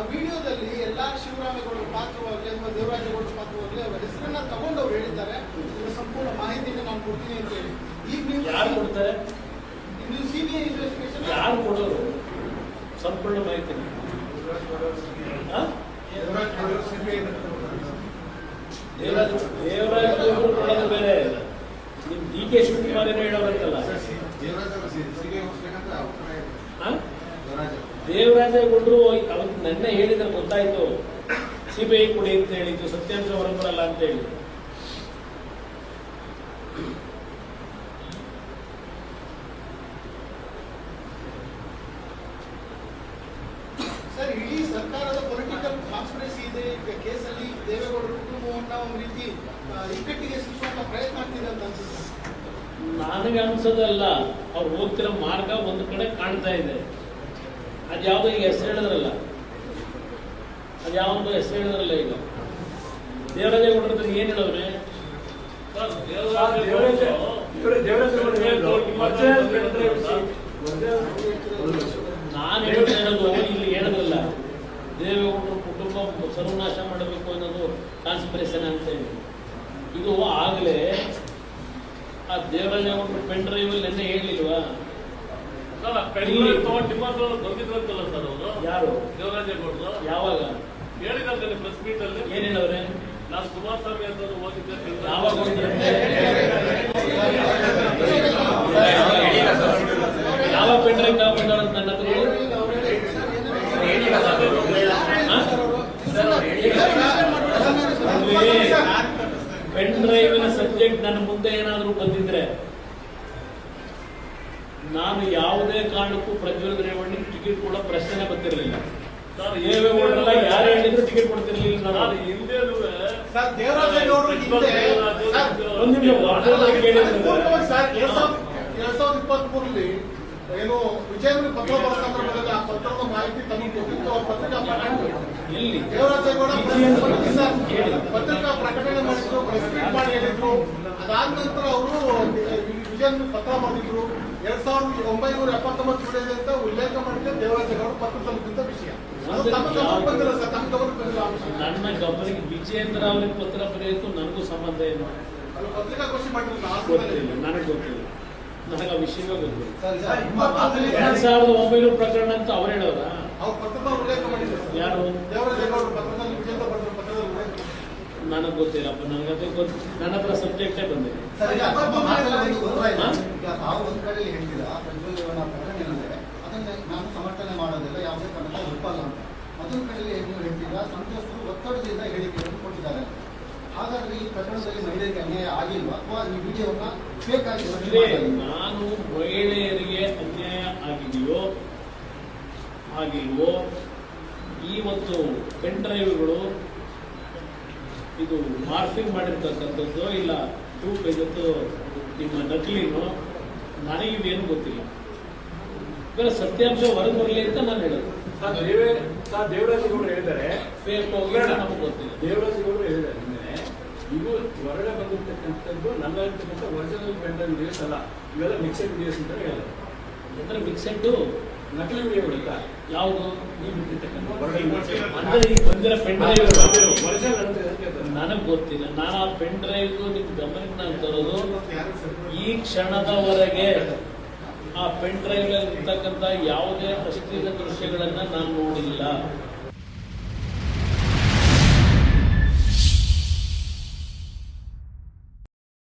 ಆ ವಿಡಿಯೋದಲ್ಲಿ ಎಲ್ಲ ಶಿವರಾಮೇಗೌಡರ ಪಾತ್ರವಾಗಲಿ ಅಥವಾ ದೇವರಾಜೇಗೌಡರ ಪಾತ್ರವಾಗಲಿ ಅವರ ಹೆಸರನ್ನ ತಗೊಂಡು ಅವ್ರು ಹೇಳಿದ್ದಾರೆ. ಇದರ ಸಂಪೂರ್ಣ ಮಾಹಿತಿಯನ್ನು ನಾನು ಕೊಡ್ತೀನಿ ಅಂತ ಹೇಳಿ. ಈಗ ನೀವು ಯಾರು ಕೊಡ್ತಾರೆ? ನೀವು ಸಿಬಿಐ ಇನ್ವೆಸ್ಟಿಗೇಷನ್ ಯಾರು ಕೊಡೋರು? ಸಂಪೂರ್ಣ ಮಾಹಿತಿ ಹಾ? ದೇವರಾಜ್ ದೇವರಾಜ್ ಕೊಡೋದು ಬೇರೆ. ನಿಮ್ ಡಿ ಕೆ ಶಿವಕುಮಾರ್ ಏನೋ ಹೇಳೋರಂತಲ್ಲ ಹಾ? ದೇವರಾಜೇಗೌಡರು ಅವತ್ತು ನೆನ್ನೆ ಹೇಳಿದ್ರೆ ಗೊತ್ತಾಯ್ತು. ಸಿಬಿಐ ಕೊಡಿ ಅಂತ ಹೇಳಿದ್ದು ಸತ್ಯಾಂಶ ಹೊರಬರಲ್ಲ ಅಂತ ಹೇಳಿ ಸರ್ ಇಡೀ ಸರ್ಕಾರದ ಪೊಲಿಟಿಕಲ್ ಕಾನ್ಸ್ಪಿರಸಿ ಇದೆ. ಈಗ ಕೇಸಲ್ಲಿ ದೇವೇಗೌಡರ ಕುಟುಂಬವನ್ನ ಒಂದು ರೀತಿ ಇಕ್ಕಟ್ಟಿಗೆ ಸಿಕ್ಕುವಂತ ಪ್ರಯತ್ನ ಆಗ್ತಿದೆ ಅಂತ ಅನ್ಸುತ್ತೆ. ನನಗೆ ಅನ್ಸೋದಲ್ಲ ಅವ್ರು ಹೋಗ್ತಿರೋ ಮಾರ್ಗ ಒಂದು ಕಡೆ ಕಾಣ್ತಾ ಇದೆ. ಅದ್ಯಾವುದೋ ಈಗ ಹೆಸರು ಹೇಳಿದ್ರಲ್ಲ? ಅದ್ಯಾವುದೋ ಹೆಸರು ಹೇಳಿದ್ರಲ್ಲ ಈಗ? ದೇವರಾಜೇಗೌಡರ ಹತ್ರ ಏನ್ ಹೇಳವ್ರೆ ನಾನು ಹೇಳ್ತಾ ಇರೋದು ಇಲ್ಲಿ ಹೇಳಿದ್ರಲ್ಲ ದೇವೇಗೌಡರು ಕುಟುಂಬ ಸರ್ವನಾಶ ಮಾಡಬೇಕು ಅನ್ನೋದು ಕಾನ್ಸ್ಪಿರೇಷನ್ ಅಂತ ಹೇಳಿ. ಇದು ಆಗಲೇ ಆ ದೇವರಾಜೇಗೌಡರು ಪೆನ್ ಡ್ರೈವಲ್ಲಿ ನೆನ್ನೆ ಹೇಳಿಲ್ವಾ? ಯಾರು ದೇವರಾಜೇಗೌಡರು ಯಾವಾಗ ಹೇಳಿದಂತೆ ಪ್ರೆಸ್ ಮೀಟ್ ಅಲ್ಲಿ ನಾನು ಕುಮಾರಸ್ವಾಮಿ ಅಂತ ಹೋಗಿದ್ದೆ ಯಾವಾಗ? ಯಾವ ಪೆನ್ ಡ್ರೈವ್ ತಗೊಂಡ್ಬಂದಾರಂತ ನನ್ನ ಹತ್ರ ಹೇಳಿ. ಅವ್ರು ಹೇಳಿ, ಸರ್, ಏನೇನು ಹಾ? ಸರ್ ಅವರು? ಸರ್, ವಿಷಯ ಮಾಡ್ಬಿಟ್ಟು ಅಂದ್ರೆ ಸರ್, ಪೆನ್ ಡ್ರೈವಿನ ಸಬ್ಜೆಕ್ಟ್ ನನ್ನ ಮುಂದೆ ಏನಾದರೂ ಬಂದಿದ್ರೆ ನಾನು ಯಾವುದೇ ಕಾರಣಕ್ಕೂ ಪ್ರಜ್ವಲ್ ರೇವಣ್ಣಿಗೆ ಟಿಕೆಟ್ ಕೊಡೋ ಪ್ರಶ್ನೆ ಬರ್ತಿರಲಿಲ್ಲ. ದೇವೇಗೌಡರೆಲ್ಲ ಯಾರು ಹೇಳಿದ್ರು ಟಿಕೆಟ್ ಕೊಡ್ತಿರ್ಲಿಲ್ಲ ನಾನು ಹಿಂದೆ ಸರ್, ಒಂದ್ ನಿಮಿಷ ಏನು ವಿಜಯನಗರ ಪತ್ರ ಬರೋ ಸಂದರ್ಭದಲ್ಲಿ ಆ ಪತ್ರದ ಮಾಹಿತಿ ತಮಗೆ ಪತ್ರಿಕಾ ಪ್ರಕಟಣೆ ದೇವರಾಜೇಗೌಡ. ಪತ್ರಿಕಾ ಪ್ರಕಟಣೆ ಮಾಡಿದ್ರು ಪ್ರೆಸ್ ಮೀಟ್ ಮಾಡಿ ಹೇಳಿದ್ರು. ಅದಾದ ನಂತರ ಅವರು ವಿಜಯನಗರ ಪತ್ರ ಮಾಡಿದ್ರು. ಎರಡ್ ಸಾವಿರದ ಒಂಬೈನೂರ ಎಪ್ಪತ್ತೊಂಬತ್ತು ಜುಲೈ ಅಂತ ಉಲ್ಲೇಖ ಮಾಡಿದ್ರೆ ದೇವರಾಜೇಗೌಡ ಪತ್ರ ತಲುಪಿದ ವಿಷಯ ಬಂದಿಲ್ಲ ಬಂದಿಲ್ಲ. ನನ್ನ ಗಮನಕ್ಕೆ ವಿಜಯೇಂದ್ರ ಅವರಿಗೆ ಪತ್ರ ಬರೆಯಿತು ನನಗೂ ಸಂಬಂಧ ಏನು? ಪತ್ರಿಕಾಗೋಷ್ಠಿ ಸಂದರ್ಭದಲ್ಲಿ. ನನಗೆ ಗೊತ್ತಿಲ್ಲ. ನನಗೆ ಆ ವಿಷಯವೇ ಗೊತ್ತಿಲ್ಲ. ಎರಡ್ ಸಾವಿರದ ಒಂಬೈನೂರು ಪ್ರಕರಣ ಅಂತ ಅವ್ರು ಹೇಳೋರ ಅವ್ರ ಪತ್ರದಲ್ಲಿ ಉಲ್ಲೇಖ ಮಾಡಿದ್ರು. ಯಾರು? ದೇವರಾಜೇಗೌಡ ಪತ್ರದಲ್ಲಿ ವಿಜೇಂದ್ರ ಬರೆದ ಪತ್ರದಲ್ಲಿ ಉಲ್ಲೇಖ ನನಗೆ ಗೊತ್ತಿಲ್ಲಪ್ಪ ನನಗೆ ಅದು ಗೊತ್ತು ನನ್ನ ಹತ್ರ ಸಬ್ಜೆಕ್ಟೇ ಬಂದಿದೆ ನಾನು ಈ ಮಹಿಳೆಯರಿಗೆ ಅನ್ಯಾಯ ಈ? ನಾನು ಮಹಿಳೆಯರಿಗೆ ಆಗಿದೆಯೋ ಆಗಿಲ್ವೋ ಇವತ್ತು ಪೆನ್ ಡ್ರೈವ್ಗಳು ಇದು ಮಾರ್ಫಿಂಗ್ ಮಾಡಿರ್ತಕ್ಕಂಥದ್ದು ಇಲ್ಲ ಟೂ ಇದ್ದು ನಿಮ್ಮ ನಕಲಿನೋ? ನನಗೆ ಇದೇನು ಗೊತ್ತಿಲ್ಲ. ಇವೆಲ್ಲ ಸತ್ಯಾಂಶ ಹೊರಗೆ ಬರಲಿ ಅಂತ ನಾನು ಹೇಳೋದು. ದೇವರಾಜೇಗೌಡರು ಹೇಳಿದ್ದಾರೆ. ನಮಗೆ ಗೊತ್ತಿಲ್ಲ. ದೇವರಾಜೇಗೌಡರು ಹೇಳಿದ್ದಾರೆ ಇದು ಹೊರಗಡೆ ಬಂದಿರ್ತಕ್ಕಂಥದ್ದು ನನ್ನ ಇರ್ತಕ್ಕಂಥ ಒರಿಜಿನಲ್ ಬೆಂಡಲ್ ವಿಡಿಯೋಸ್ ಅಲ್ಲ ಇವೆಲ್ಲ ಮಿಕ್ಸೆಡ್ ವಿಡಿಯೋಸ್ ಅಂತ ಹೇಳಿದ್ದಾರೆ. ಅಂದ್ರೆ ಮಿಕ್ಸೆಡ್ಡು ನಕಲಿ ವಿಡಿಯೋಗಳಿಲ್ಲ ಯಾವುದು? ಅಂದ್ರೆ ಈಗ ಬಂದಿರೋ ಪೆನ್ ಡ್ರೈವ್ ನನಗೆ ಗೊತ್ತಿಲ್ಲ. ನಾನು ಆ ಪೆನ್ ಡ್ರೈವ್ ನಿಮ್ ಗಮನಕ್ಕೆ ನಾನು ತರೋದು ಈ ಕ್ಷಣದವರೆಗೆ ಆ ಪೆನ್ ಡ್ರೈವ್ ಇರ್ತಕ್ಕಂಥ ಯಾವುದೇ ಅಶ್ಲೀಲ ದೃಶ್ಯಗಳನ್ನ ನಾನು ನೋಡಿಲ್ಲ.